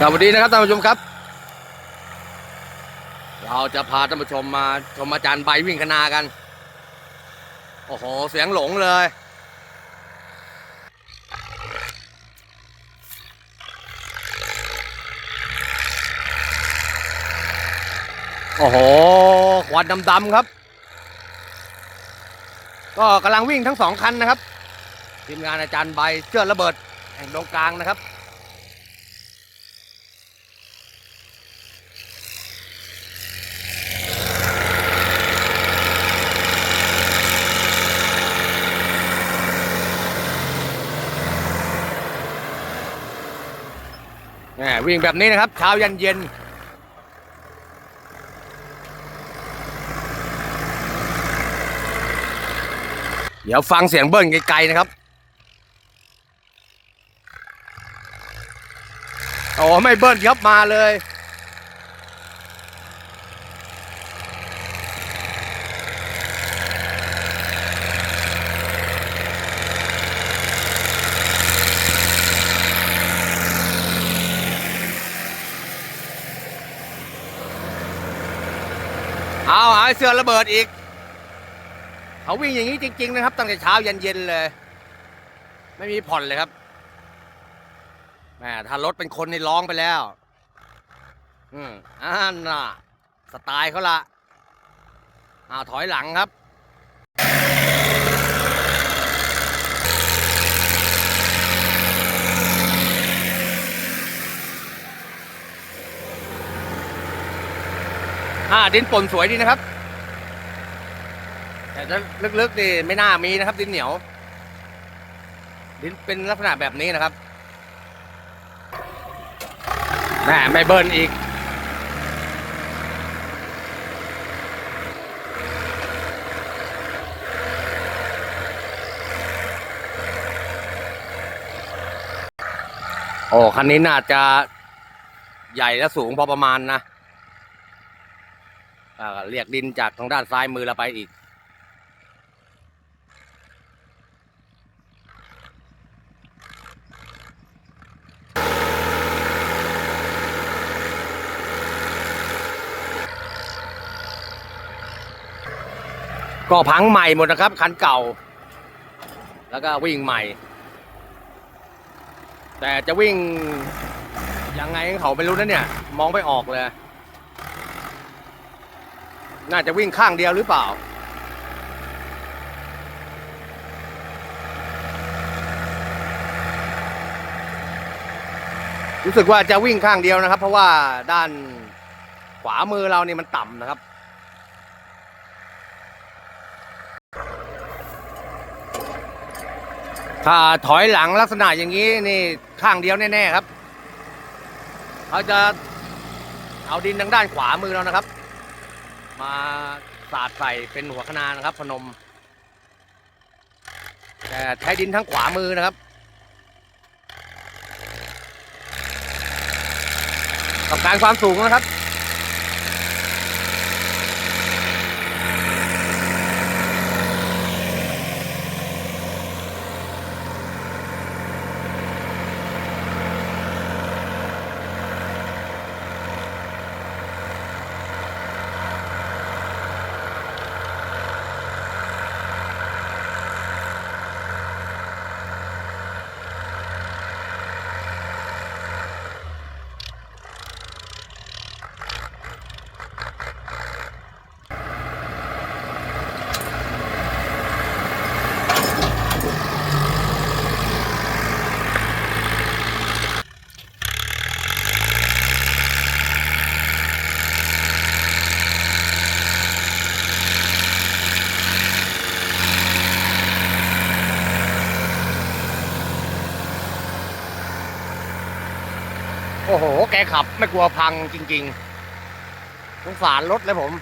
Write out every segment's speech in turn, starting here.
สวัสดีนะครับท่านผู้ชมครับ เราจะพาท่านผู้ชมมาชมอาจารย์ใบวิ่งคณากัน โอ้โห เสียงหลงเลย โอ้โหควันดำๆครับ ก็กำลังวิ่งทั้งสองคันนะครับ ทีมงานอาจารย์ใบเชือระเบิดแห่งตรงกลางนะครับ วิ่งแบบนี้นะครับเช้ายันเย็นเดี๋ยวฟังเสียงเบิ้ลไกลๆนะครับ โอ้ไม่เบิ้ลครับมาเลย เอาไอ้เสือระเบิดอีก เขาวิ่งอย่างนี้จริง ๆ นะครับ ตั้งแต่เช้ายันเย็นเลย ไม่มีผ่อนเลยครับแหมถ้ารถเป็นคนนี่ร้องไปแล้ว อืมอ่าน่ะสไตล์เขาละอ่าถอยหลังครับ อ่าดินป่นสวยดีนะครับ แต่ถ้าลึกๆนี่ไม่น่ามีนะครับ ดินเหนียว ดินเป็นลักษณะแบบนี้นะครับแหมไม่เบิร์นอีก โอ้คันนี้น่าจะใหญ่และสูงพอประมาณนะ เรียกดินจากทางด้านซ้ายมือเราไปอีก ก็พังใหม่หมดนะครับ คันเก่า แล้วก็วิ่งใหม่ แต่จะวิ่งยังไงเขาไม่รู้นะเนี่ย มองไม่ออกเลย น่าจะวิ่งข้างเดียวหรือเปล่า รู้สึกว่าจะวิ่งข้างเดียวนะครับ เพราะว่าด้านขวามือเรานี่มันต่ำนะครับถ้าถอยหลังลักษณะอย่างนี้นี่ข้างเดียวแน่ๆครับ เขาจะเอาดินทางด้านขวามือเรานะครับ มาสาดใส่เป็นหัวคะนานะครับ พนม แต่ใช้ดินทั้งขวามือนะครับต้องการความสูงนะครับ กขับไม่กลัวพังจริงๆสงสารรถเลยผม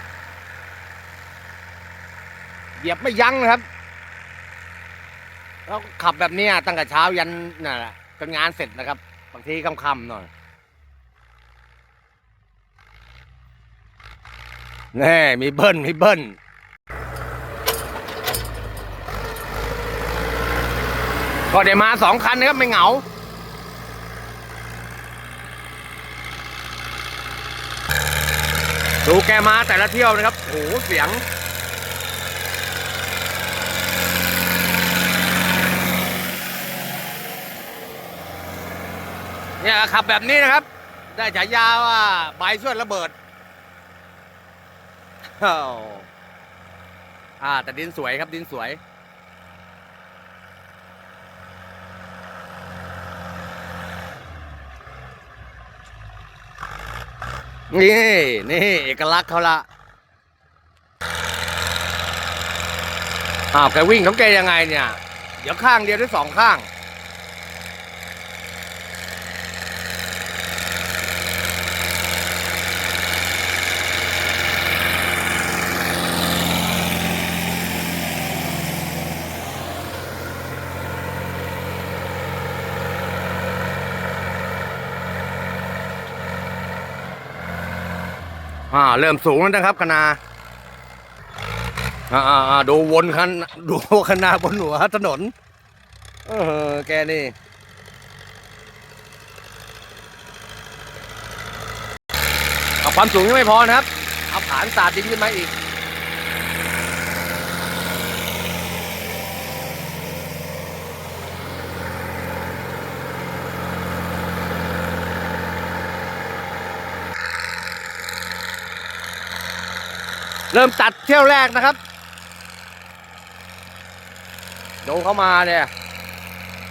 เหยียบไม่ยั้งนะครับ แล้วขับแบบนี้ตั้งแต่เช้ายันน่ะจนงานเสร็จนะครับ บางทีค่ำๆหน่อยแน่มีเบิ้ลมีเบิ้ลก็ได้มาสองคันนะครับ ไม่เหงา ดูแกมาแต่ละเที่ยวนะครับ โอ้โห เสียง เนี่ยขับแบบนี้นะครับ ได้ฉายาว่าใบส่วนระเบิดอ้าวอ่า แต่ดินสวยครับดินสวย นี่นี่เอกลักษณ์เขาละอ้าวแกวิ่งของแกยังไงเนี่ย เดี๋ยวข้างเดียวหรือสองข้าง อ่าเริ่มสูงแล้วนะครับคณาอ่าอ่าดูวนคันดูคณาบนหัวถนน เออแกนี่เอาความสูงยังไม่พอนะครับ เอาฐานสาดดินขึ้นมาอีก เริ่มตัดเที่ยวแรกนะครับโดนเข้ามาเนี่ย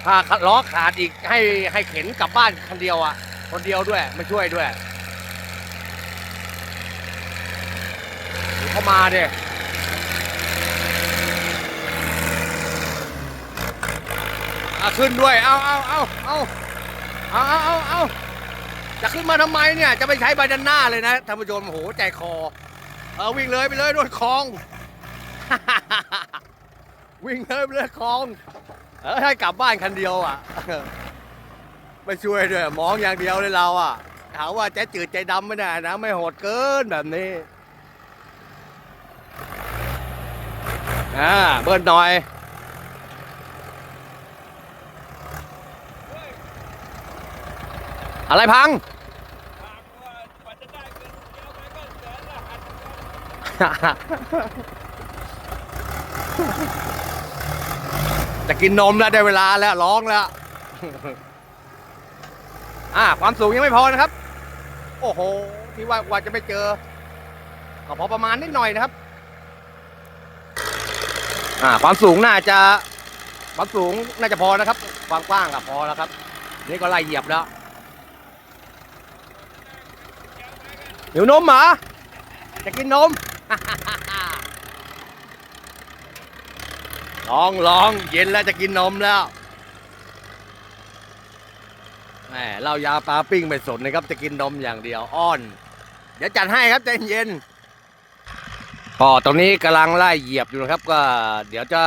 ถ้าล้อขาดอีกให้ให้เข็นกลับบ้านคนเดียวอะ คนเดียวด้วยมาช่วยด้วยเข้ามาเนี่ยขึ้นด้วย เอาเอาเอาเอาเอาเอาเอาจะขึ้นมาทำไมเนี่ย จะไปใช้ใบดันหน้าเลยนะท่านผู้ชมโหใจคอ เออวิ่งเลยไปเลยด้วยคลอง วิ่งเลยไปเลยคลองเออให้กลับบ้านคันเดียวอะไม่ช่วยด้วยมองอย่างเดียวเลยเราอะถามว่าใจจืดใจดำไม่ได้นะ ไม่โหดเกินแบบนี้อ่าเบิ้ลหน่อยอะไรพัง จะกินนมแล้วได้เวลาแล้วร้องแล้วอ่าความสูงยังไม่พอนะครับ โอ้โหที่ว่ากว่าจะไปเจอก็พอประมาณนิดหน่อยนะครับ อ่า ความสูงน่าจะ ความสูงน่าจะพอนะครับ ความกว้างก็พอแล้วครับ นี่ก็ไล่เหยียบแล้วหิวนมหรอจะกินนม ลองลองเย็นแล้วจะกินนมแล้วแหมเหล้ายาปลาปิ้งไม่สนนะครับ จะกินนมอย่างเดียวอ้อน เดี๋ยวจัดให้ครับใจเย็นก็ตรงนี้กำลังไล่เหยียบอยู่นะครับ ก็เดี๋ยวจะ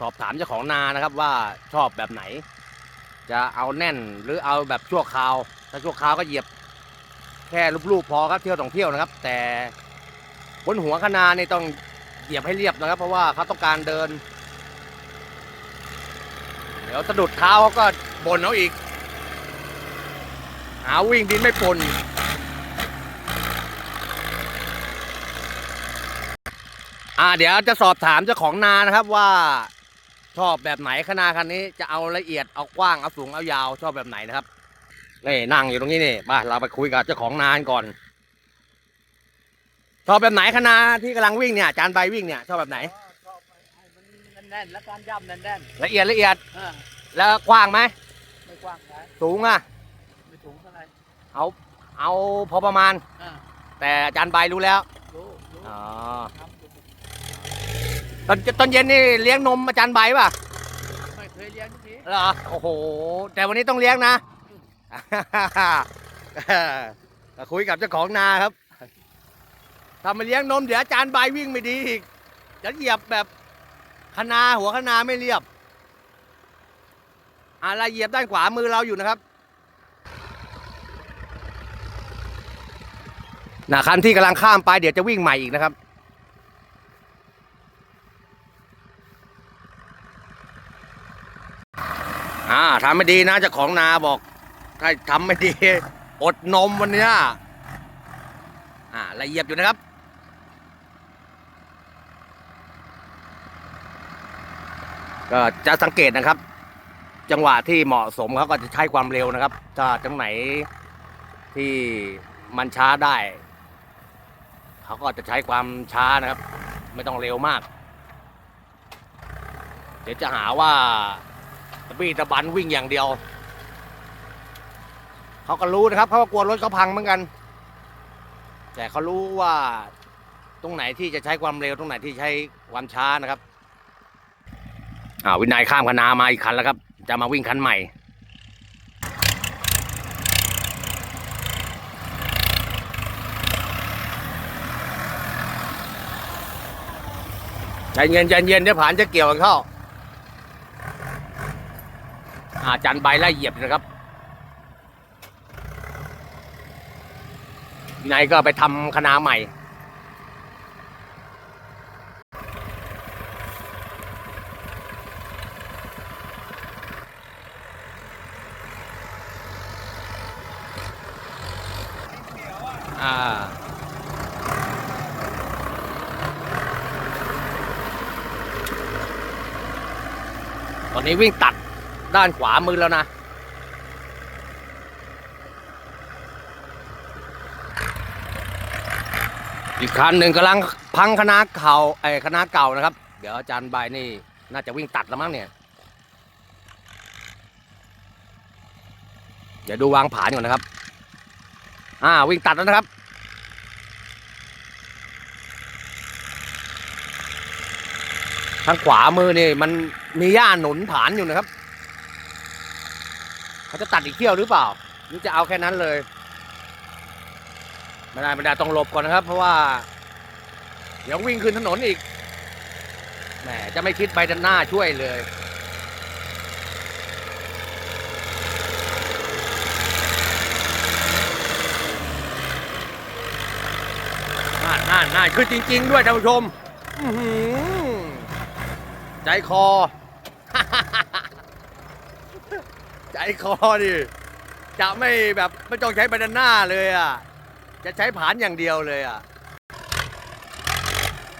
สอบถามเจ้าของนานะครับว่าชอบแบบไหน จะเอาแน่นหรือเอาแบบชั่วคราว ถ้าชั่วคราวก็เหยียบแค่รูปๆพอครับเที่ยวสองเที่ยวนะครับ แต่ บนหัวคณาเนี่ต้องเหยียบให้เรียบนะครับ เพราะว่าเขาต้องการเดิน เดี๋ยวสะดุดเท้าเขาก็บ่นเอาอีก หาวิ่งดินไม่ปนอ่าเดี๋ยวจะสอบถามเจ้าของนานะครับว่า ชอบแบบไหนคณาคันนี้จะเอาละเอียดเอากว้างเอาสูงเอายาวชอบแบบไหนนะครับนี่นั่งอยู่ตรงนี้นี่มาเราไปคุยกับเจ้าของนานก่อน ชอบแบบไหนคณะที่กำลังวิ่งเนี่ยอาจานใบวิ่งเนี่ยชอบแบบไหน ชอบให้มันแน่นๆแล้วการย่ำแน่นละเอียดละเอียดๆอ่าแล้วกว้างไหมไม่กว้างไปสูงอะไม่สูงเท่าไหร่เอาเอาพอประมาณ อ่าแต่อาจารย์ใบรู้แล้วรู้รู้อ๋อทำอยู่ตอนตอนเย็นนี่เลี้ยงนมอาจารย์ใบป่ะไม่เคยเลี้ยงที เหรอโอ้โห แต่วันนี้ต้องเลี้ยงนะ ก็คุยกับเจ้าของนาครับ ถ้ามาเลี้ยงนมเดี๋ยวอาจารย์ใบวิ่งไม่ดีอีก จะเหยียบแบบคณาหัวคณาไม่เรียบอะไรเหยียบด้านขวามือเราอยู่นะครับนะคันที่กำลังข้ามไปเดี๋ยวจะวิ่งใหม่อีกนะครับ อ่าทำไม่ดีนะเจ้าของนาบอก ถ้าทำไม่ดี อดนมวันเนี้ยละเอียดอยู่นะครับ ก็จะสังเกตนะครับ จังหวะที่เหมาะสมเขาก็จะใช้ความเร็วนะครับ ถ้าจังไหนที่มันช้าได้เขาก็จะใช้ความช้านะครับ ไม่ต้องเร็วมาก เดี๋ยวจะหาว่าตะบี้ตะบันวิ่งอย่างเดียวเขาก็รู้นะครับเขาก็กลัวรถเขาพังเหมือนกัน แต่เขารู้ว่าตรงไหนที่จะใช้ความเร็วตรงไหนที่ใช้ความช้านะครับ อ่าวินัยข้ามคนามาอีกคันแล้วครับ จะมาวิ่งคันใหม่ ใจเย็นใจเย็นเดี๋ยวผ่านจะเกี่ยวกันเข้าอาจันใบไล่เหยียบนะครับวินัยก็ไปทำคณะใหม่ อ่าตอนนี้วิ่งตัดด้านขวามือแล้วนะ อีกคันหนึ่งกำลังพังคณะเข่าไอ้คณะเก่านะครับ เดี๋ยวอาจารย์ใบนี่น่าจะวิ่งตัดแล้วมั้งเนี่ย เดี๋ยวดูวางผานก่อนนะครับ อ่าวิ่งตัดแล้วนะครับทางขวามือนี่มันมีหญ้าหนุนผานอยู่นะครับ เขาจะตัดอีกเที่ยวหรือเปล่า หรือจะเอาแค่นั้นเลยไม่ได้ไม่ได้ต้องหลบก่อนนะครับ เพราะว่า เดี๋ยววิ่งขึ้นถนนอีกแหมจะไม่คิดไปด้านหน้าช่วยเลย น่านน่านคือจริง ๆ ด้วยท่านผู้ชมใจคอ ใจคอดิจะไม่แบบไม่ต้องใช้บานาน่าเลยอะ จะใช้ผานอย่างเดียวเลยอะ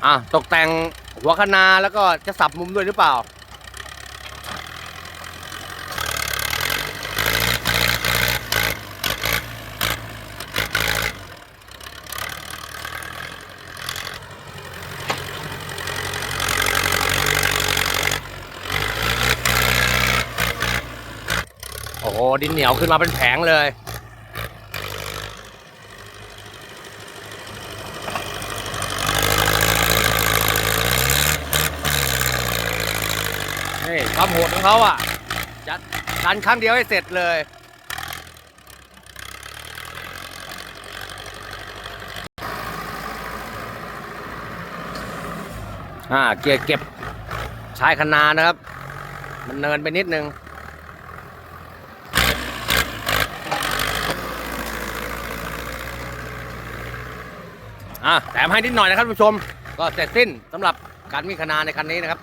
อะ ตกแต่งหัวคนาแล้วก็จะสับมุมด้วยหรือเปล่า โอ้โหดินเหนียวขึ้นมาเป็นแผงเลย นี่ความโหดของเขาอะจะดันครั้งเดียวให้เสร็จเลยอ่าเกียร์เก็บชายคะนานะครับ มันเนินไปนิดนึง อะแถมให้นิดหน่อยนะครับผู้ชม ก็เสร็จสิ้นสำหรับการวิ่งคณาในคันนี้นะครับ